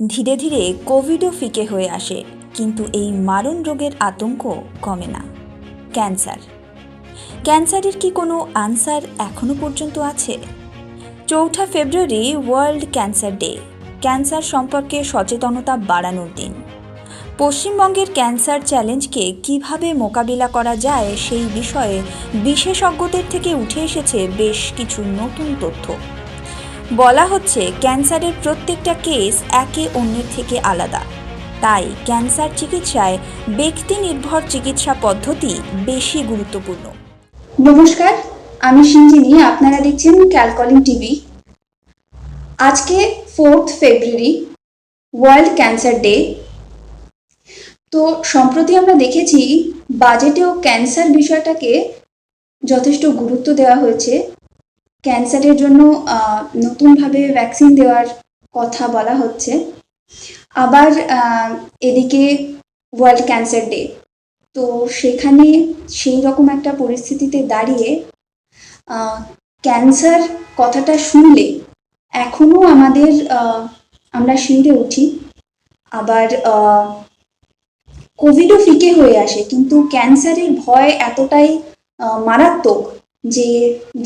ধীরে ধীরে কোভিডও ফিকে হয়ে আসে, কিন্তু এই মারণ রোগের আতঙ্ক কমে না। ক্যান্সার। ক্যান্সারের কি কোনো আনসার এখনও পর্যন্ত আছে? চৌঠা ফেব্রুয়ারি ওয়ার্ল্ড ক্যান্সার ডে, ক্যান্সার সম্পর্কে সচেতনতা বাড়ানোর দিন। পশ্চিমবঙ্গের ক্যান্সার চ্যালেঞ্জকে কীভাবে মোকাবিলা করা যায় সেই বিষয়ে বিশেষজ্ঞদের থেকে উঠে এসেছে বেশ কিছু নতুন তথ্য। বলা হচ্ছে ক্যান্সারের প্রত্যেকটা কেস একে অন্যের থেকে আলাদা। তাই ক্যান্সার চিকিৎসায় ব্যক্তি নির্ভর চিকিৎসা পদ্ধতি বেশি গুরুত্বপূর্ণ। নমস্কার, আমি সিঞ্জিনি আপনারা দেখছেন ক্যালকলিং টিভি। আজকে fourth February, world cancer day. তো সম্প্রতি আমরা দেখেছি, বাজেটেও ক্যান্সার বিষয়টাকে যথেষ্ট গুরুত্ব দেওয়া হয়েছে। ক্যান্সারের জন্য নতুনভাবে ভ্যাকসিন দেওয়ার কথা বলা হচ্ছে। আবার এদিকে ওয়ার্ল্ড ক্যান্সার ডে তো সেখানে সেই রকম একটা পরিস্থিতিতে দাঁড়িয়ে ক্যান্সার কথাটা শুনলে এখনও আমাদের আমরা শিউরে উঠি। আবার কোভিডও ফিকে হয়ে আসে, কিন্তু ক্যান্সারের ভয় এতটাই মারাত্মক যে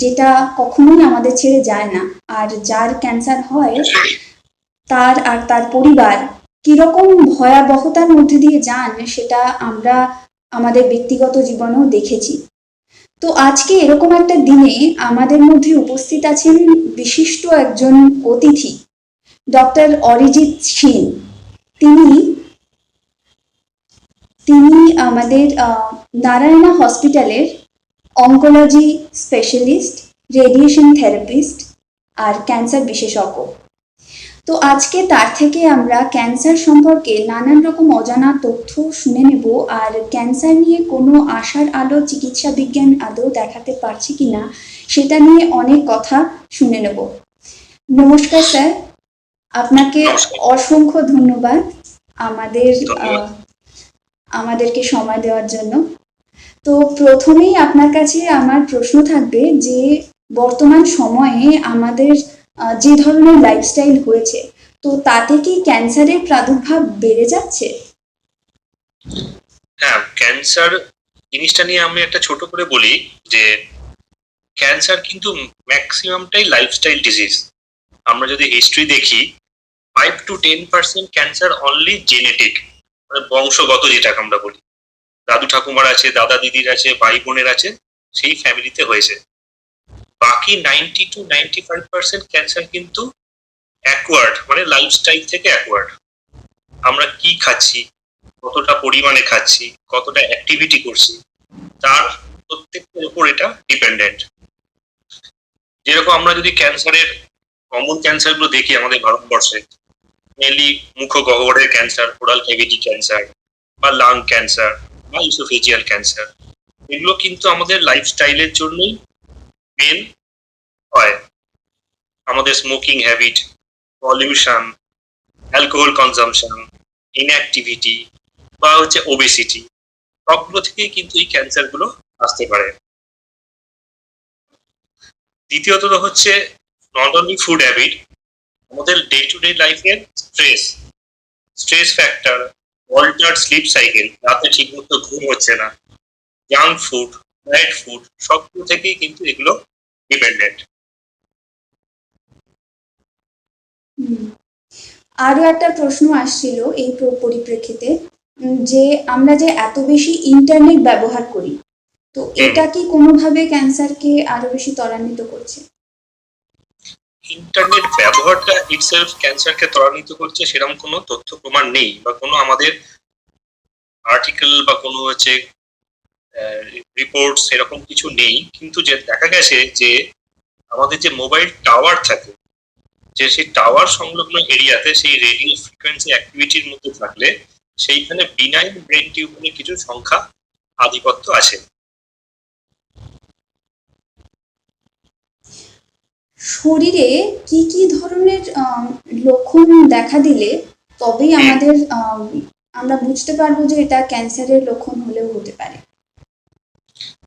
যেটা কখনোই আমাদের ছেড়ে যায় না। আর যার ক্যান্সার হয়, তার আর তার পরিবার কীরকম ভয়াবহতার মধ্যে দিয়ে যান, সেটা আমরা আমাদের ব্যক্তিগত জীবনেও দেখেছি। তো আজকে এরকম একটা দিনে আমাদের মধ্যে উপস্থিত আছেন বিশিষ্ট একজন অতিথি, ডক্টর অরিজিৎ সিং তিনি তিনি আমাদের নারায়ণা হসপিটালের অঙ্কোলজি স্পেশালিস্ট রেডিয়েশন থেরাপিস্ট আর ক্যান্সার বিশেষজ্ঞ। তো আজকে তার থেকে আমরা ক্যান্সার সম্পর্কে নানান রকম অজানা তথ্য শুনে নেব আর ক্যান্সার নিয়ে কোনো আশার আলো চিকিৎসা বিজ্ঞান আদৌ দেখাতে পারছে কিনা সেটা নিয়ে অনেক কথা শুনে নেব। নমস্কার স্যার আপনাকে অসংখ্য ধন্যবাদ আমাদের আমাদেরকে সময় দেওয়ার জন্য। তো প্রথমেই আপনার কাছে আমার প্রশ্ন থাকবে যে বর্তমান সময়ে আমাদের যে ধরনের লাইফস্টাইল হয়েছে, তো তাতে কি ক্যান্সারের প্রাদুর্ভাব বেড়ে যাচ্ছে? হ্যাঁ ক্যান্সার জিনিসটা নিয়ে আমি একটা ছোট করে বলি যে, ক্যান্সার কিন্তু ম্যাক্সিমামটাই লাইফস্টাইল ডিজিজ আমরা যদি হিস্ট্রি দেখি five to ten percent cancer only genetic মানে বংশগত যেটাকে আমরা বলি। দাদু ঠাকুমার আছে, দাদা দিদির আছে, ভাই বোনের আছে, সেই ফ্যামিলিতে হয়েছে। বাকি ninety two ninety five percent cancer কিন্তু অ্যাকওয়ার্ড মানে লাইফস্টাইল থেকে অ্যাকওয়ার্ড আমরা কি খাচ্ছি, কতটা পরিমাণে খাচ্ছি, কতটা অ্যাক্টিভিটি করছি, তার প্রত্যেকটার উপর এটা ডিপেন্ডেন্ট যেরকম আমরা যদি ক্যান্সারের কমন ক্যান্সারগুলো দেখি আমাদের ভারতবর্ষে মেনলি মুখ গহ্বরের ক্যান্সার ওরাল ক্যাভিটি ক্যান্সার বা লাং ক্যান্সার বা ইসোফেজিয়াল ক্যান্সার এগুলো কিন্তু আমাদের লাইফস্টাইলের জন্যই মেন হয়। আমাদের smoking habit pollution alcohol consumption inactivity বা হচ্ছে ওবেসিটি সবগুলো থেকে কিন্তু এই ক্যান্সারগুলো আসতে পারে। দ্বিতীয়ত হচ্ছে নট অনলি ফুড হ্যাবিট আমাদের ডে টু ডে লাইফের stress stress factor alter sleep cycle রাতে ঠিকমতো ঘুম হচ্ছে না। জাঙ্ক ফুড ব্যাড ফুড সবগুলো থেকেই কিন্তু এগুলো ডিপেন্ডেন্ট। আরও একটা প্রশ্ন আসছিল এই পরিপ্রেক্ষিতে যে আমরা যে এত বেশি ইন্টারনেট ব্যবহার করি তো এটা কি কোনোভাবে ক্যান্সারকে আরও বেশি ত্বরান্বিত করছে? ইন্টারনেট ব্যবহারটা ইটসেলফ ক্যান্সারকে ত্বরান্বিত করছে সেরকম কোনো তথ্য প্রমাণ নেই বা কোনো আমাদের আর্টিকেল বা কোনো হচ্ছে রিপোর্টস সেরকম কিছু নেই। কিন্তু যে দেখা গেছে যে আমাদের যে মোবাইল টাওয়ার থাকে, যে সেই টাওয়ার সংলগ্ন এরিয়াতে সেই রেডিও ফ্রিকোয়েন্সি অ্যাক্টিভিটির মধ্যে থাকলে সেইখানে বিনাইন ব্রেন টিউমারের কিছু সংখ্যা আধিপত্য আছে। শরীরে কি কি ধরনের লক্ষণ দেখা দিলে তবেই আমাদের আম, আমরা বুঝতে পারব যে এটা ক্যান্সারের লক্ষণ হলেও হতে পারে।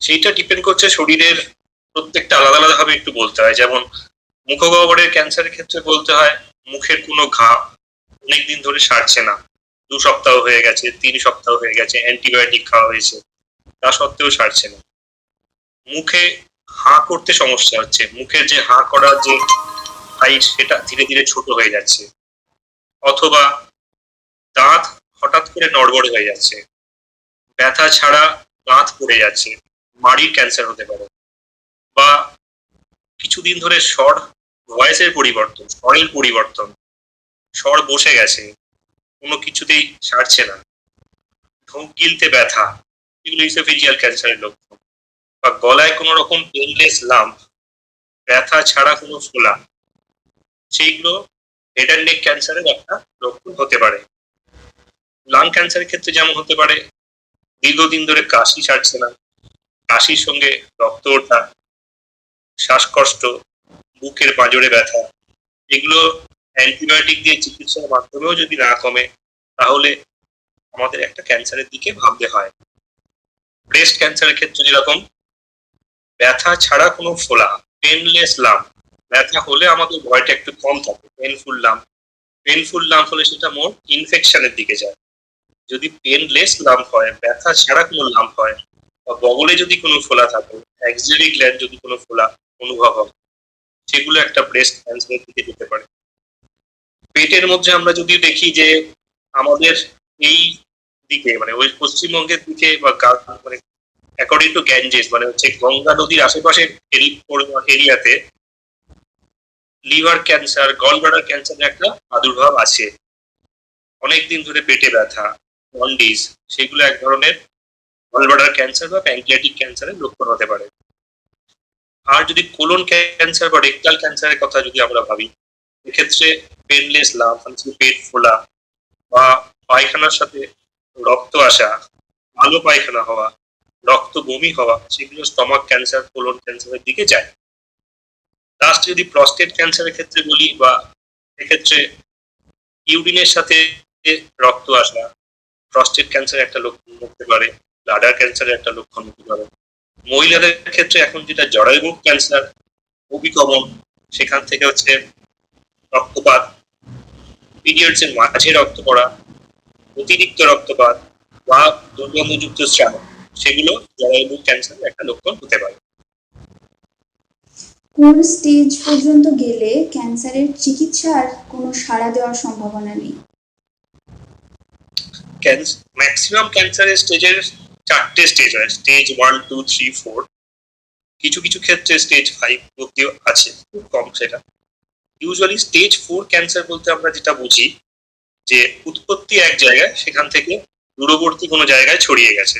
সেইটা ডিপেন্ড করছে শরীরের প্রত্যেকটা আলাদা আলাদা ভাবে একটু বলতে হয়। যেমন মুখগহ্বরের ক্যান্সারের ক্ষেত্রে বলতে হয় মুখের কোনো ঘা অনেকদিন ধরে সারছে না। দু সপ্তাহ হয়ে গেছে তিন সপ্তাহ হয়ে গেছে অ্যান্টিবায়োটিক খাওয়া হয়েছে তা সত্ত্বেও সারছে না। মুখে হাঁ করতে সমস্যা হচ্ছে। মুখের যে হাঁ করার যে হাইট সেটা ধীরে ধীরে ছোট হয়ে যাচ্ছে। অথবা দাঁত হঠাৎ করে নড়বড়ে হয়ে যাচ্ছে। ব্যথা ছাড়া দাঁত পড়ে যাচ্ছে। মাড়ির ক্যান্সার হতে পারে। বা কিছুদিন ধরে স্বর ভয়েসের পরিবর্তন, স্বরের পরিবর্তন। স্বর বসে গেছে। কোনো কিছুতেই সারছে না। ঢোক গিলতে ব্যথা। এগুলো ইসোফেজিয়াল ক্যান্সারের লক্ষণ। বা গলায় কোনো রকম পেনলেস লাম্প, ব্যথা ছাড়া কোনো ফোলা সেইগুলো হেড অ্যান্ড নেক ক্যান্সারের একটা লক্ষণ হতে পারে। লাং ক্যান্সারের ক্ষেত্রে যেমন হতে পারে, দীর্ঘদিন ধরে কাশি ছাড়ছে না, কাশির সঙ্গে রক্ত ওঠা, শ্বাসকষ্ট, বুকের পাঁজরে ব্যথা, এগুলো অ্যান্টিবায়োটিক দিয়ে চিকিৎসার মাধ্যমেও যদি না কমে, তাহলে আমাদের একটা ক্যান্সারের দিকে ভাবতে হয়। ব্রেস্ট ক্যান্সারের ক্ষেত্রে যেরকম ব্যথা ছাড়া কোনো ফোলা পেনলেস লাম ব্যথা হলে আমাদের ভয়টা একটু কম থাকে পেনফুল লাম পেনফুল লাম হলে সেটা মোর ইনফেকশনের দিকে যায়। যদি পেনলেস লাম্প হয়, ব্যথা ছাড়া কোনো লাম্প হয়, বা বগলে যদি কোনো ফোলা থাকে অ্যাক্সিলারি গ্ল্যান্ড যদি কোনো ফোলা অনুভব হয়, সেগুলো একটা ব্রেস্ট ক্যান্সারের দিকে যেতে পারে। পেটের মধ্যে আমরা যদি দেখি যে আমাদের এই দিকে মানে ওই পশ্চিমবঙ্গের দিকে বা মানে অ্যাকর্ডিং টু গ্যাঞ্জেস মানে হচ্ছে গঙ্গা নদীর আশেপাশের এরিয়াতে লিভার ক্যান্সার গল গলব্লাডার ক্যান্সারের একটা প্রাদুর্ভাব আছে। অনেকদিন ধরে পেটে ব্যথা, জন্ডিস, সেগুলো এক ধরনের গল গলব্লাডার ক্যান্সার বা প্যাঙ্কিয়াটিক ক্যান্সারের লক্ষণ হতে পারে। আর যদি কোলন ক্যান্সার বা রেকটাল ক্যান্সারের কথা যদি আমরা ভাবি, এক্ষেত্রে পেনলেস লাভ মানে পেট ফোলা বা পায়খানার সাথে রক্ত আসা, ভালো পায়খানা হওয়া রক্ত বমি হওয়া, সেগুলো স্টমাক ক্যান্সার কোলন ক্যান্সারের দিকে যায়। লাস্ট যদি প্রস্টেট ক্যান্সারের ক্ষেত্রে বলি বা এক্ষেত্রে ইউরিনের সাথে রক্ত আসা প্রস্টেট ক্যান্সারের একটা লক্ষণ হতে পারে ব্লাডার ক্যান্সারের একটা লক্ষণ হতে পারে। মহিলাদের ক্ষেত্রে এখন যেটা জরায়ুমুখ ক্যান্সার খুবই কমন সেখান থেকে হচ্ছে রক্তপাত পিরিয়ডস এর মাঝে রক্ত পড়া, অতিরিক্ত রক্তপাত বা দুর্গন্ধযুক্ত স্রাব সেগুলো জরায়ুমুখ ক্যান্সারের একটা লক্ষণ হতে পারে। কোন স্টেজ পর্যন্ত গেলে ক্যান্সারের চিকিৎসার কোনো সাড়া দেওয়ার সম্ভাবনা নেই? ম্যাক্সিমাম ক্যান্সারের স্টেজের চারটে স্টেজ হয়। Stage one two three four কিছু কিছু ক্ষেত্রে স্টেজ ফাইভ অব্দিও আছে খুব কম সেটা। ইউজুয়ালি স্টেজ ফোর ক্যান্সার বলতে আমরা যেটা বুঝি যে উৎপত্তি এক জায়গায় সেখান থেকে দূরবর্তী কোনো জায়গায় ছড়িয়ে গেছে।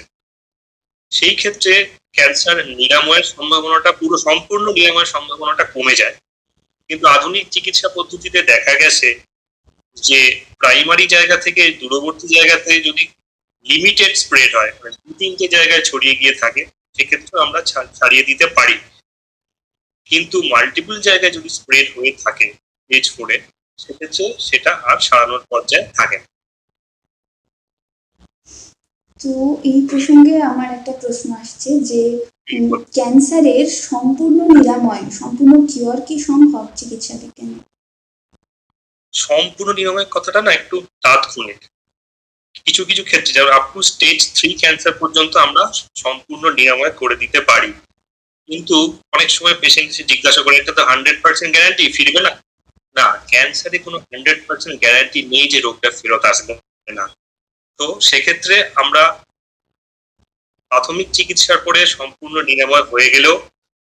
সেই ক্ষেত্রে ক্যান্সার নিরাময়ের সম্ভাবনাটা পুরো সম্পূর্ণ নিরাময়ের সম্ভাবনাটা কমে যায় কিন্তু আধুনিক চিকিৎসা পদ্ধতিতে দেখা গেছে যে প্রাইমারি জায়গা থেকে দূরবর্তী জায়গাতে যদি লিমিটেড স্প্রেড হয় মানে দু তিনটে জায়গায় ছড়িয়ে গিয়ে থাকে সেক্ষেত্রে আমরা ছাড়িয়ে দিতে পারি কিন্তু মাল্টিপল জায়গায় যদি স্প্রেড হয়ে থাকে পেজ ফোরে সেক্ষেত্রে সেটা আর সারানোর পর্যায়ে থাকে না। তো এই প্রসঙ্গে আমার একটা প্রশ্ন আসছে যে ক্যান্সারের সম্পূর্ণ নিরাময়, সম্পূর্ণ কিওর কি সম্ভব চিকিৎসা বিজ্ঞানে সম্পূর্ণ নিরাময়ের কথাটা না একটু তাৎক্ষণিক কিছু কিছু ক্ষেত্রে যেমন up to stage three cancer পর্যন্ত আমরা সম্পূর্ণ নিরাময় করে দিতে পারি। কিন্তু অনেক সময় পেশেন্ট এসে জিজ্ঞাসা করে, এটা তো হান্ড্রেড পার্সেন্ট গ্যারান্টি ফিরবে না? না ক্যান্সারে কোনো হান্ড্রেড পার্সেন্ট গ্যারান্টি নেই যে রোগটা ফেরত আসবে না। তো সেক্ষেত্রে আমরা প্রাথমিক চিকিৎসার পরে সম্পূর্ণ নিরাময় হয়ে গেলেও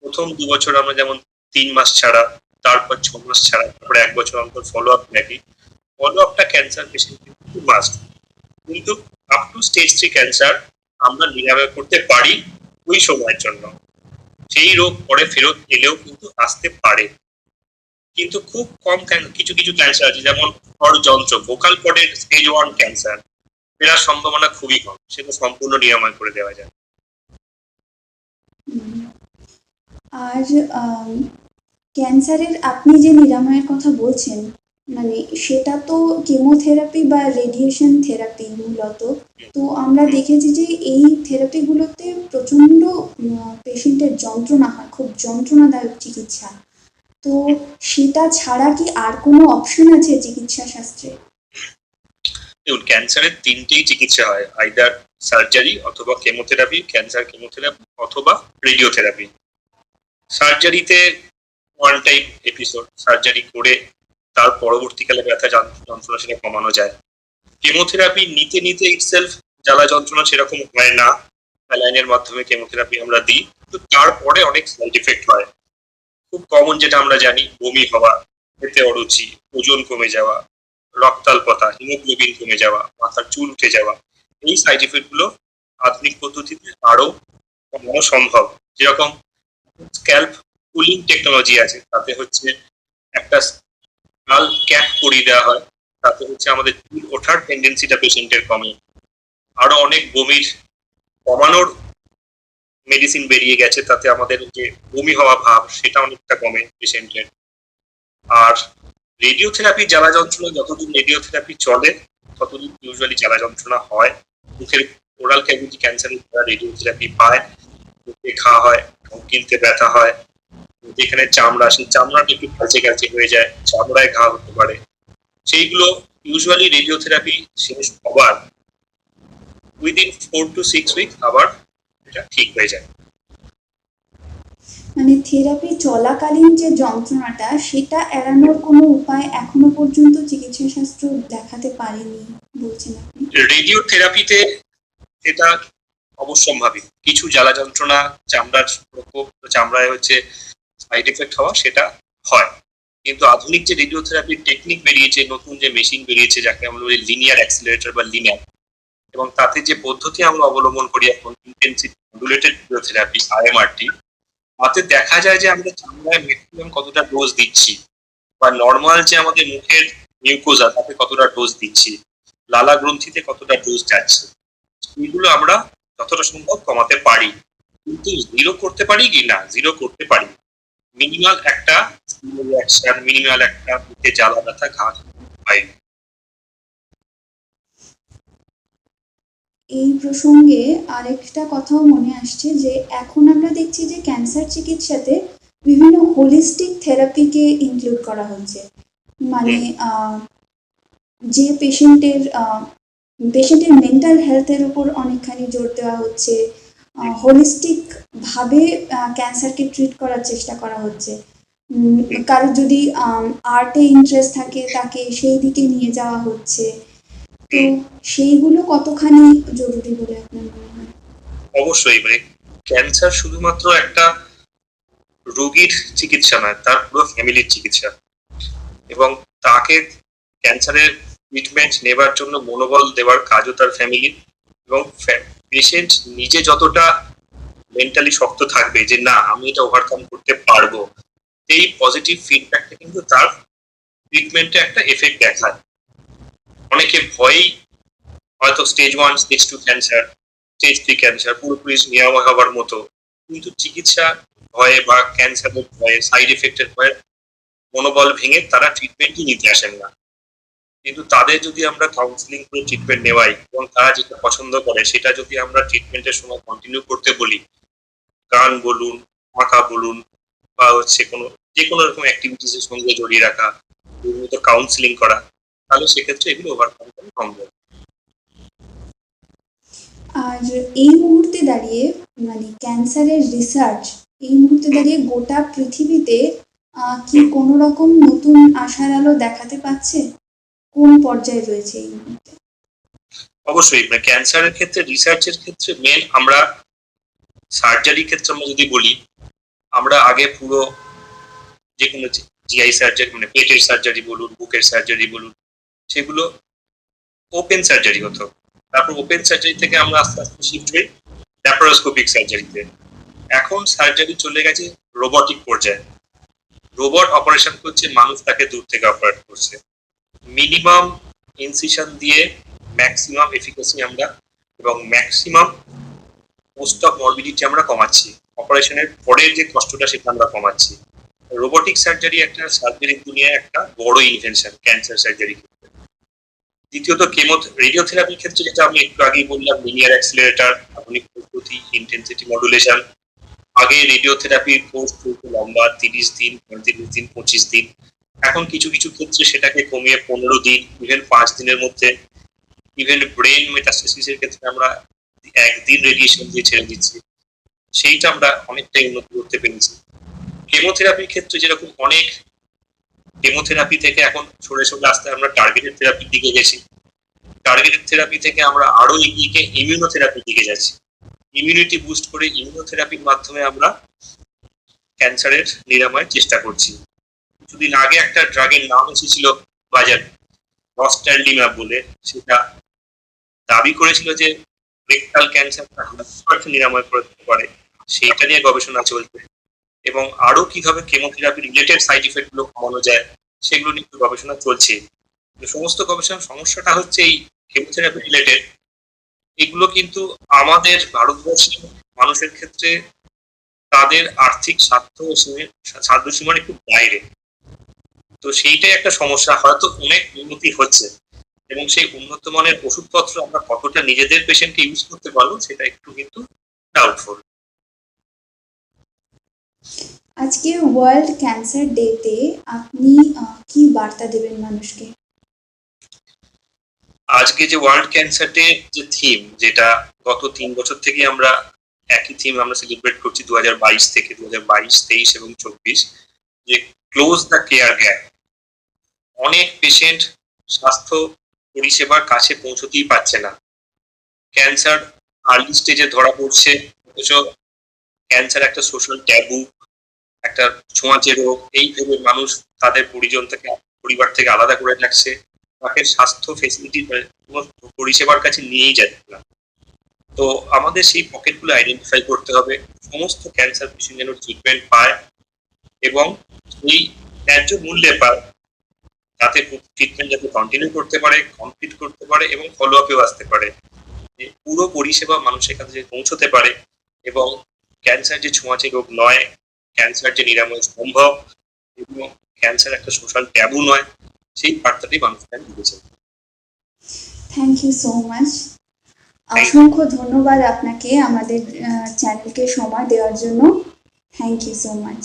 প্রথম দু বছর আমরা যেমন তিন মাস ছাড়া, তারপর ছ মাস ছাড়া, তারপরে এক বছর অন্তর ফলো আপ দেখি। ফলো আপটা ক্যান্সার পেশেন্ট কিন্তু মাস্ট কিন্তু up to stage three cancer আমরা নিরাময় করতে পারি ওই সময়ের জন্য। সেই রোগ পরে ফেরত এলেও কিন্তু আসতে পারে। কিন্তু খুব কম কিছু কিছু ক্যান্সার আছে যেমন যন্ত্র ভোকাল কর্ডের স্টেজ ওয়ান ক্যান্সার ফেরার সম্ভাবনা খুবই কম। সেটা সম্পূর্ণ নিরাময় করে দেওয়া যায়। আর ক্যান্সারের আপনি যে নিরাময়ের কথা বলছেন মানে সেটা তো কেমোথেরাপি বা রেডিয়েশন থেরাপি মূলত। তো আমরা দেখেছি যে এই থেরাপিগুলোতে প্রচণ্ড পেশেন্টের যন্ত্রণা হয় খুব যন্ত্রণাদায়ক চিকিৎসা। তো সেটা ছাড়া কি আর কোনো অপশন আছে চিকিৎসা শাস্ত্রে? দেখুন ক্যান্সারের তিনটেই চিকিৎসা হয় আইদার সার্জারি অথবা কেমোথেরাপি ক্যান্সার কেমোথেরাপি অথবা রেডিওথেরাপি সার্জারিতে ওয়ান টাইম এপিসোড সার্জারি করে তার পরবর্তীকালে ব্যথা যন্ত্রণা সেটা কমানো যায়। কেমোথেরাপি নিতে নিতে ইটসেলফ জ্বালা যন্ত্রণা সেরকম হয় না। স্যালাইনের মাধ্যমে কেমোথেরাপি আমরা দিই। তো তারপরে অনেক সাইড এফেক্ট হয়। খুব কমন যেটা আমরা জানি, বমি হওয়া, খেতে অরুচি, ওজন কমে যাওয়া রক্তাল্পতা, হিমোগ্লোবিন কমে যাওয়া, মাথার চুল উঠে যাওয়া, এই সাইড এফেক্টগুলো আধুনিক পদ্ধতিতে আরও কমানো সম্ভব। যেরকম স্ক্যাল্প কুলিং টেকনোলজি আছে, তাতে হচ্ছে একটা লাল ক্যাপ করিয়ে দেওয়া হয়, তাতে হচ্ছে আমাদের চুল ওঠার টেন্ডেন্সিটা পেশেন্টের কমে। আরও অনেক বমির কমানোর মেডিসিন বেরিয়ে গেছে, তাতে আমাদের যে বমি হওয়া ভাব, সেটা অনেকটা কমে পেশেন্টের আর রেডিওথেরাপি জ্বালা যন্ত্রণা যতদিন রেডিওথেরাপি চলে, ততদিন ইউজুয়ালি জ্বালা যন্ত্রণা হয়। মুখের ওরাল ক্যাভিটি ক্যান্সারের যারা রেডিওথেরাপি পায়, মুখে খাওয়া হয় কিনতে ব্যথা হয় যেখানে চামড়া সেই চামড়াটা একটু কালচে কালচে হয়ে যায়, চামড়ায় ঘা হতে পারে। সেইগুলো ইউজুয়ালি রেডিওথেরাপি শেষ হবার within four to six week আবার এটা ঠিক হয়ে যায়। মানে থেরাপি চলাকালীন যে যন্ত্রণাটা, সেটা এড়ানোর কোনো উপায় এখনও পর্যন্ত চিকিৎসা শাস্ত্র দেখাতে পারেনি বলছেন আপনি। রেডিও থেরাপিতে এটা অবশ্যম্ভাবী। কিছু জ্বালা যন্ত্রণা, চামড়ার প্রকোপ চামড়ায় হচ্ছে সাইড এফেক্ট হওয়া, সেটা হয়। কিন্তু আধুনিক যে রেডিওথেরাপির টেকনিক বেরিয়েছে, নতুন যে মেশিন বেরিয়েছে, যাকে আমরা বলি লিনিয়ার অ্যাক্সিলারেটর বা লিনিয়ার এবং তাতে যে পদ্ধতি আমরা অবলম্বন করি এখন ইন্টেন্সিভ রেডিওথেরাপি আইএমআরটি তাতে দেখা যায় যে আমরা চামড়ায় ম্যাক্সিমাম কতটা ডোজ দিচ্ছি, বা নর্মাল যে আমাদের মুখের মিউকোজা তাতে কতটা ডোজ দিচ্ছি লালা গ্রন্থিতে কতটা ডোজ যাচ্ছে, এগুলো আমরা যতটা সম্ভব কমাতে পারি। কিন্তু জিরো করতে পারি কি না? জিরো করতে পারি। মিনিমাল একটা মিনিমাল একটা মুখে জ্বালা ব্যথা, ঘা হয়। এই প্রসঙ্গে আরেকটা কথাও মনে আসছে যে এখন আমরা দেখছি যে ক্যান্সার চিকিৎসাতে বিভিন্ন হোলিস্টিক থেরাপিকে ইনক্লুড করা হচ্ছে। মানে যে পেশেন্টের পেশেন্টের মেন্টাল হেলথের উপর অনেকখানি জোর দেওয়া হচ্ছে হোলিস্টিক ভাবে ক্যান্সারকে ট্রিট করার চেষ্টা করা হচ্ছে। কারোর যদি আর্টে ইন্টারেস্ট থাকে, তাকে সেই দিকে নিয়ে যাওয়া হচ্ছে। তো সেইগুলো কতখানি জরুরি বলে আপনার মনে হয়? অবশ্যই মানে ক্যান্সার শুধুমাত্র একটা রোগীর চিকিৎসা নয়, তার পুরো ফ্যামিলির চিকিৎসা। এবং তাকে ক্যান্সারের ট্রিটমেন্ট নেবার জন্য মনোবল দেওয়ার কাজও তার ফ্যামিলির এবং পেশেন্ট নিজে যতটা মেন্টালি শক্ত থাকবে যে, না, আমি এটা ওভারকাম করতে পারব, এই পজিটিভ ফিডব্যাকটা কিন্তু তার ট্রিটমেন্টে একটা এফেক্ট দেখায়। অনেকে ভয়েই হয়তো stage one stage two cancer stage three cancer পুরোপুরি নিরাময় হওয়ার মতো। কিন্তু চিকিৎসা ভয়ে বা ক্যান্সারের ভয়ে সাইড এফেক্টের ভয়ে মনোবল ভেঙে তারা ট্রিটমেন্টই নিতে আসেন না। কিন্তু তাদের যদি আমরা কাউন্সিলিং করে ট্রিটমেন্ট নেওয়াই এবং তারা যেটা পছন্দ করে, সেটা যদি আমরা ট্রিটমেন্টের সময় কন্টিনিউ করতে বলি, গান বলুন আঁকা বলুন, বা হচ্ছে কোনো যে কোনো রকম অ্যাক্টিভিটিস এর সঙ্গে জড়িয়ে রাখা কাউন্সিলিং করা তাহলে সেক্ষেত্রে এগুলো ওভারকাম করা সম্ভব। আর এই মুহূর্তে দাঁড়িয়ে মানে ক্যান্সারের রিসার্চ এই মুহূর্তে দাঁড়িয়ে গোটা পৃথিবীতে কি কোনো রকম নতুন আশার আলো দেখাতে পাচ্ছে? কোন পর্যায়ে রয়েছে এই মুহূর্তে? অবশ্যই মানে ক্যান্সারের ক্ষেত্রে রিসার্চের ক্ষেত্রে মেন আমরা সার্জারি ক্ষেত্রে আমরা যদি বলি আমরা আগে পুরো যে কোনো জিআই সার্জারি মানে পেটের সার্জারি বলুন বুকের সার্জারি বলুন সেগুলো ওপেন সার্জারি হতো। তারপর ওপেন সার্জারি থেকে আমরা আস্তে আস্তে শিফট হই ল্যাপারোস্কোপিক সার্জারিতে এখন সার্জারি চলে গেছে রোবটিক পর্যায়ে। রোবট অপারেশন করছে, মানুষ তাকে দূর থেকে অপারেট করছে। মিনিমাম ইনসিশন দিয়ে ম্যাক্সিমাম এফিকাসি আমরা এবং ম্যাক্সিমাম পোস্ট অফ মরবিডিটি আমরা কমাচ্ছি। অপারেশনের পরের যে কষ্টটা সেটা আমরা কমাচ্ছি। রোবোটিক সার্জারি একটা সার্জারির দুনিয়ায় একটা বড় ইনভেনশন ক্যান্সার সার্জারি দ্বিতীয়ত কেমো রেডিওথেরাপির ক্ষেত্রে যেটা আমি একটু আগেই বললাম লিনিয়ার অ্যাক্সিলারেটর আধুনিক পদ্ধতি ইন্টেন্সিটি মডুলেশন আগে রেডিওথেরাপির কোর্স চলতো লম্বা, তিরিশ দিন, পঁয়ত্রিশ দিন, পঁচিশ দিন। এখন কিছু কিছু ক্ষেত্রে সেটাকে কমিয়ে পনেরো দিন ইভেন পাঁচ দিনের মধ্যে। ইভেন ব্রেন মেটাস্টেসিসের ক্ষেত্রে আমরা একদিন রেডিয়েশন দিয়ে ছেড়ে দিচ্ছি। সেইটা আমরা অনেকটাই উন্নতি করতে পেরেছি। কেমোথেরাপির ক্ষেত্রে যেরকম অনেক কেমোথেরাপি থেকে এখন সরে সরে আসতে আমরা টার্গেটেড থেরাপির দিকে গেছি। টার্গেটেড থেরাপি থেকে আমরা আরও এগিয়ে গিয়ে ইমিউনোথেরাপির দিকে যাচ্ছি। ইমিউনিটি বুস্ট করে ইমিউনোথেরাপির মাধ্যমে আমরা ক্যান্সারের নিরাময়ের চেষ্টা করছি। কিছুদিন আগে একটা ড্রাগের নাম এসেছিল বাজারে রস্ট্যান্ডিম্যাপ বলে। সেটা দাবি করেছিল যে রেকটাল ক্যান্সারটা হান্ড্রেড নিরাময় করে দিতে পারে। সেইটা নিয়ে গবেষণা চলছে। এবং আরও কীভাবে কেমোথেরাপি রিলেটেড সাইড ইফেক্টগুলো কমানো যায়, সেগুলো নিয়ে গবেষণা চলছে। সমস্ত গবেষণার সমস্যাটা হচ্ছে এই কেমোথেরাপি রিলেটেড এগুলো কিন্তু আমাদের ভারতবর্ষের মানুষের ক্ষেত্রে তাদের আর্থিক স্বার্থ সাধ্য সীমার একটু বাইরে। তো সেইটাই একটা সমস্যা, হয়তো অনেক উন্নতি হচ্ছে। এবং সেই উন্নত মানের ওষুধপত্র আমরা কতটা নিজেদের পেশেন্টকে ইউজ করতে পারব, সেটা একটু কিন্তু ডাউটফুল আজকে ওয়ার্ল্ড ক্যান্সার ডেতে আপনি কি বার্তা দেবেন মানুষকে? আজকে যে ওয়ার্ল্ড ক্যান্সার ডে যে থিম যেটা গত তিন বছর থেকে আমরা একই থিম আমরা সেলিব্রেট করছি, দুহাজার বাইশ থেকে দু বাইশ, তেইশ এবং চব্বিশ, যে ক্লোজ দ্য কেয়ার গ্যাপ অনেক পেশেন্ট স্বাস্থ্য পরিষেবার কাছে পৌঁছতেই পারছে না। ক্যান্সার আর্লি স্টেজে ধরা পড়ছে, অথচ ক্যান্সার একটা সোশ্যাল ট্যাবু একটা ছোঁয়াচে রোগ, এই ভেবে মানুষ তাদের পরিজন থেকে, পরিবার থেকে আলাদা করে রাখছে। তাকে স্বাস্থ্য ফেসিলিটি পরিষেবার কাছে নিয়েই যাচ্ছে না তো আমাদের সেই পকেটগুলো আইডেন্টিফাই করতে হবে। সমস্ত ক্যান্সার পেশেন্ট যেন ট্রিটমেন্ট পায় এবং এই ন্যায্য মূল্যে পায় তাতে ট্রিটমেন্ট যাতে কন্টিনিউ করতে পারে কমপ্লিট করতে পারে এবং ফলো আপেও আসতে পারে। পুরো পরিষেবা মানুষের কাছে পৌঁছতে পারে এবং ক্যান্সার যে ছোঁয়াচে রোগ নয় ক্যান্সার যে নিরাময় সম্ভব এবং ক্যান্সার একটা সোশ্যাল ট্যাবু নয় সেই বার্তাটি মানুষকে আমি দিয়েছেন থ্যাংক ইউ সো মাচ. অসংখ্য ধন্যবাদ আপনাকে আমাদের চ্যানেলকে সময় দেওয়ার জন্য। Thank you so much